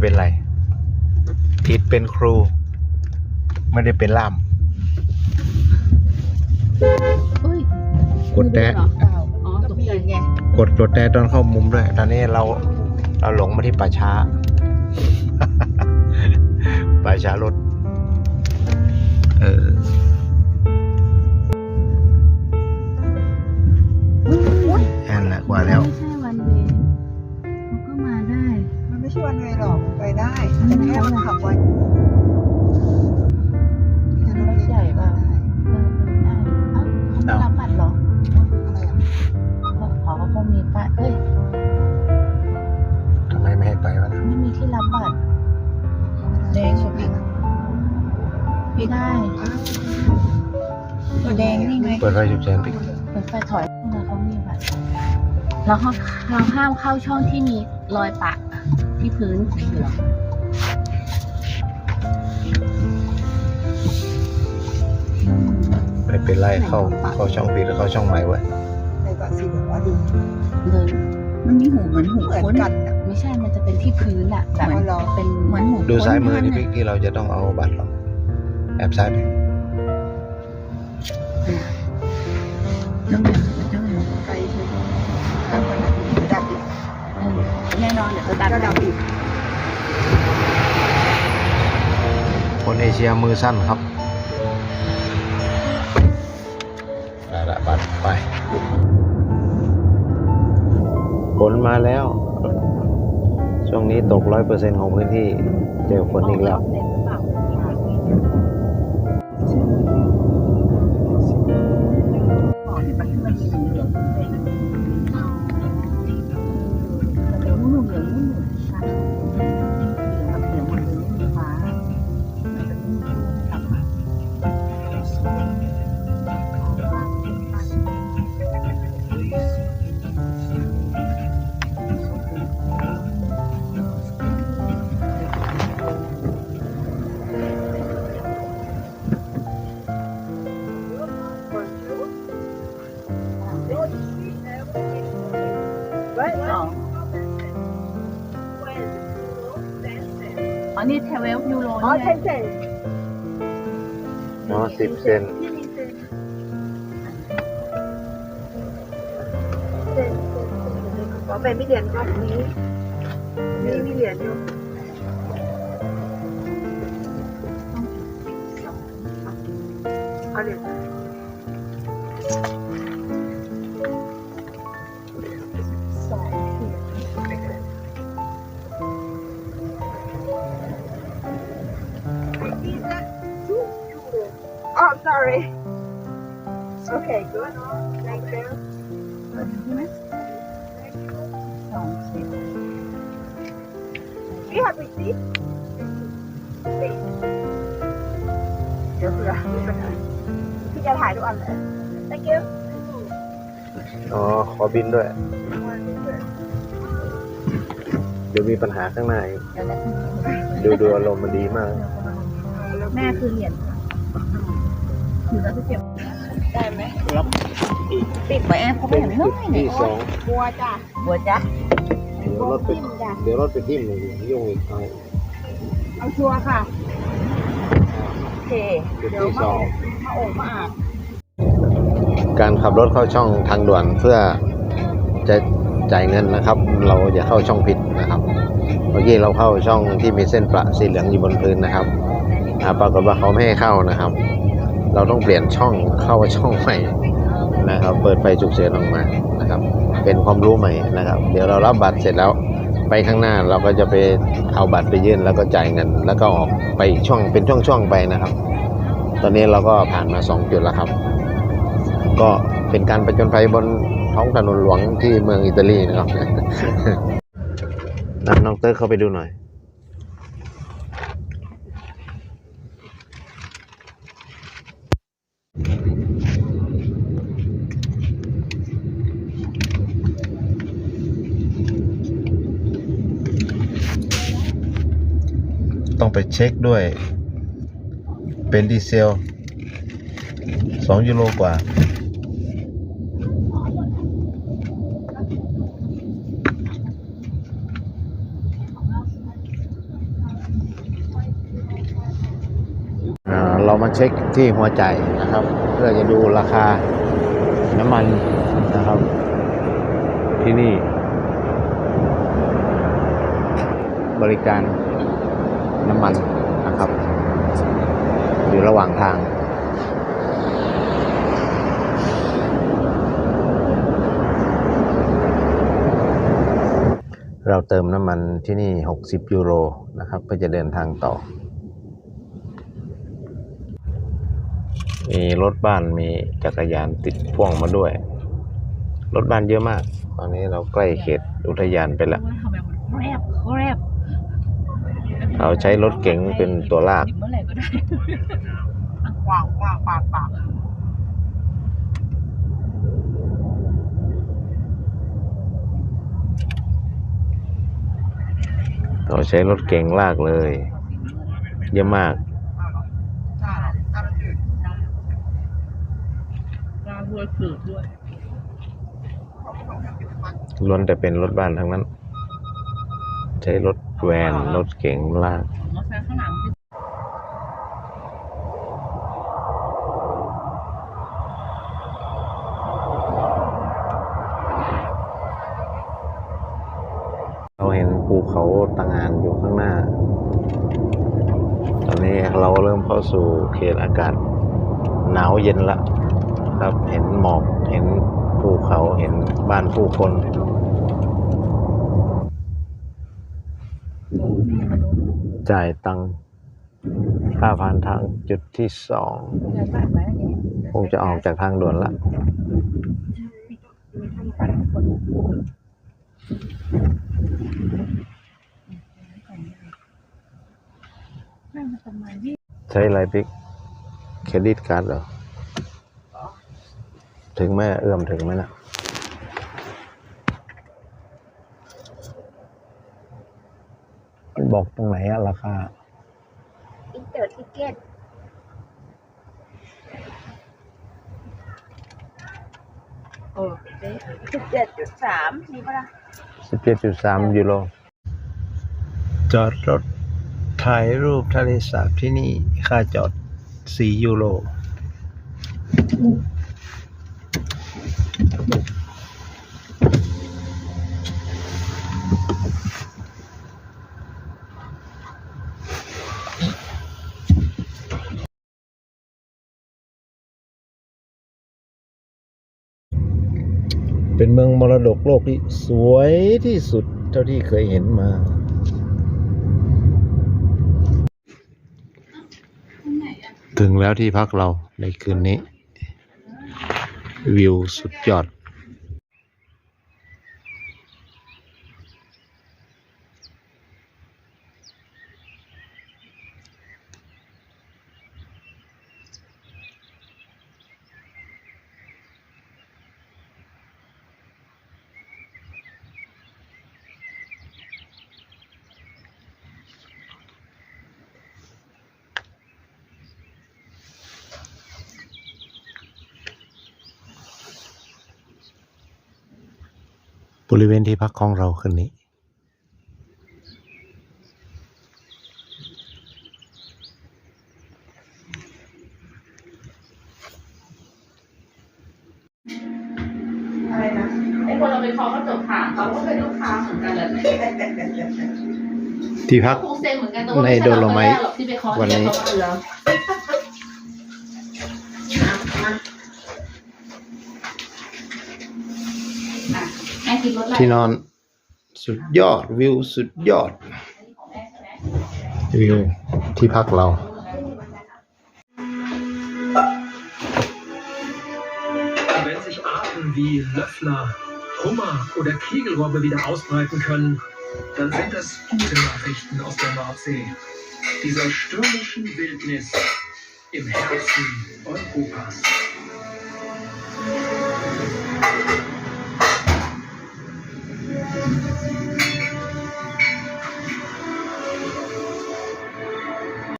เป็นไรทิดเป็นครู ไม่ได้เป็นล่ามอุ้ยกดแตะเหรออ๋อตกใจไงกดกดแต่ตอนเข้ามุมด้วย ตอนนี้เราเราหลงมาที่ป่าช้า ป่าช้ารถ เอออุ้ ได้แต่แค่มันขับไวันรถใหญ่ป่ะเออออได้เอ้าเขาไม่รับบัตรเหรออะไรอะอ๋อเขามีป้ายเอ้ย ทำไมไม่ให้ไปวะนะไม่มีที่รับบัตรแดงสุดอีกไม่ได้ตัวแดงนี่ไงเปิดไฟฉุกเฉินปิดเปิดไฟถอยแล้วเขามีบัตรแล้วเขาเราห้ามเข้าช่องที่มีรอยปะ ที่พื้นสีเหลืองไม่เป็นไรเข้าเข้าช่องปิดแล้วเข้าช่องใหม่ไว้ในบาสีเหลืองว่าดูเลยมันมีหูเหมือนหูเหมือนค้นกันอะไม่ใช่ มันจะเป็นที่พื้นอะแบบอ๋อเหรอเป็นเหมือนหูดูค้นซ้ายมือท่นี่นพี่ที่เราจะต้องเอาบัตรเราแอบซ้ายไปต้อง น่นอนเดี๋ยวจะดันก็ดับอีกคนเอเชียมือสั้นครับไปละบัตรไปฝนมาแล้ว ช่วงนี้ตกร้อยเปอร์เซ็นของพื้นที่ เจอฝนอีกแล้ว สองอ๋อนี่เทเวลยูโรอ๋อนี่เซไงนเซนเนาะสิบเซนที่มีเซนเซนอ๋อเป็นไม่เหรียญก็นี้นี่มีเหรียญอยู่เอาเหรียญ Oh, I'm sorry. Okay, good. Thank you. ใช่ไหมสองสิบ We have receipt. Please. เดี๋ยวเผื่อมีปัญหาพี่จะถ่ายทุกอันเลย Thank you. อ๋อ ขอบินด้วย เดี๋ยวมีปัญหาข้างหน้าอีกเดี๋ยวนะดูดูอารมณ์มันดีมาก แม่คือเหรียญ ได้ไหมรับปิดไว้แอบเขาไม่เห็นน้อยเนี่ยที่สองบัวจ้ะบัวจ๊ะเดี๋ยวรถไปเดี๋ยวรถไปทิ่มเลยยุ่งอีกเอาเอาชัวร์ค่ะโอเคจุดเดี๋ยวที่มาสอโองกมาโอกมาอาบการขับรถเข้าช่องทางด่วนเพื่อจะจ่ายเงินนะครับ เราอย่าเข้าช่องผิดนะครับเมื่อกี้เราเข้าช่องที่มีเส้นประสีเหลืองอยู่บนพื้นนะครับอ่าปรากฏว่าเขาไม่ให้เข้านะครับ เราต้องเปลี่ยนช่องเข้าช่องใหม่นะครับ เปิดไฟฉุกเฉินออกมานะครับ เป็นความรู้ใหม่นะครับ เดี๋ยวเรารับบัตรเสร็จแล้วไปข้างหน้าเราก็จะไปเอาบัตรไปยื่นแล้วก็จ่ายเงิน แล้วก็ออกไปอีกช่องเป็นช่วงๆไปนะครับ ตอนนี้เราก็ผ่านมาสองจุดแล้วครับ ก็เป็นการประจนภัยบนท้องถนนหลวงที่เมืองอิตาลีนะครับนำน้องเตอร์เข้าไปดูหน่อย องไปเช็คด้วย เป็นดีเซล2ยูโรกว่า เรามาเช็คที่หัวใจนะครับ เพื่อจะดูราคาน้ำมันนะครับ ที่นี่ บริการ น้ำมันนะครับ อยู่ระหว่างทางเราเติมน้ำมันที่นี่ 60 ยูโรนะครับเพื่อจะเดินทางต่อ มีรถบ้านมีจักรยานติดพ่วงมาด้วย รถบ้านเยอะมาก ตอนนี้เราใกล้เขตอุทยานไปแล้ว เราใช้รถเก๋งเป็นตัวลาก เมื่อไหร่ก็ได้ว้างกว้างปากปากเราใช้รถเก๋งลากเลย เยอะมากลาบัวเกิดด้วยล้วนแต่เป็นรถบ้านทั้งนั้น ใช้รถ แวนรถเก๋งลากมอเตอร์ไซค์ข้างหลังที่เราเห็นภูเขาต่างงานอยู่ข้างหน้า ตอนนี้เราเริ่มเข้าสู่เขตอากาศหนาวเย็นละ ครับเห็นหมอกเห็นภูเขาเห็นบ้านผู้คน จ่ายตังค่าผ่านทางจุดที่สองคงจะออกจากทางด่วนละใช้อะไรพิกเครดิตการ์ดเหรอ ถึงไหมเอื้อมถึงไหมนะ บอกตรงไหนอะราคา อินเตอร์ทิเก็ตเออเจ๊สิบเจ็ดจุดสามนี่ปะล่ะ17.3ยูโรจอดรถถ่ายรูปทะเลสาบที่นี่ค่าจอด4ยูโร เป็นเมืองมรดกโลกที่สวยที่สุดเท่าที่เคยเห็นมา ถึงแล้วที่พักเราในคืนนี้ วิวสุดยอด บริเวณที่พักของเราคืนนี้ อะไรนะไอ้คนเราไปเคาะกระจกถามเขาก็เป็นลูกค้าเหมือนกันแหละที่พัก คงเซ็งเหมือนกันแต่ในว่าไม่ใช่เราโดโลคนไมแรท์กหรอกที่ไปเคาะวันนี้ เยเขาเอือ ที่นอนสุดยอด วิวสุดยอด วิวที่พักเรา Wenn sich Arten wie Löffler, Hummer oder Kegelrobbe wieder ausbreiten können, dann sind das gute Nachrichten aus der Nordsee. Dieser stürmischen Wildnis im Herzen Europas.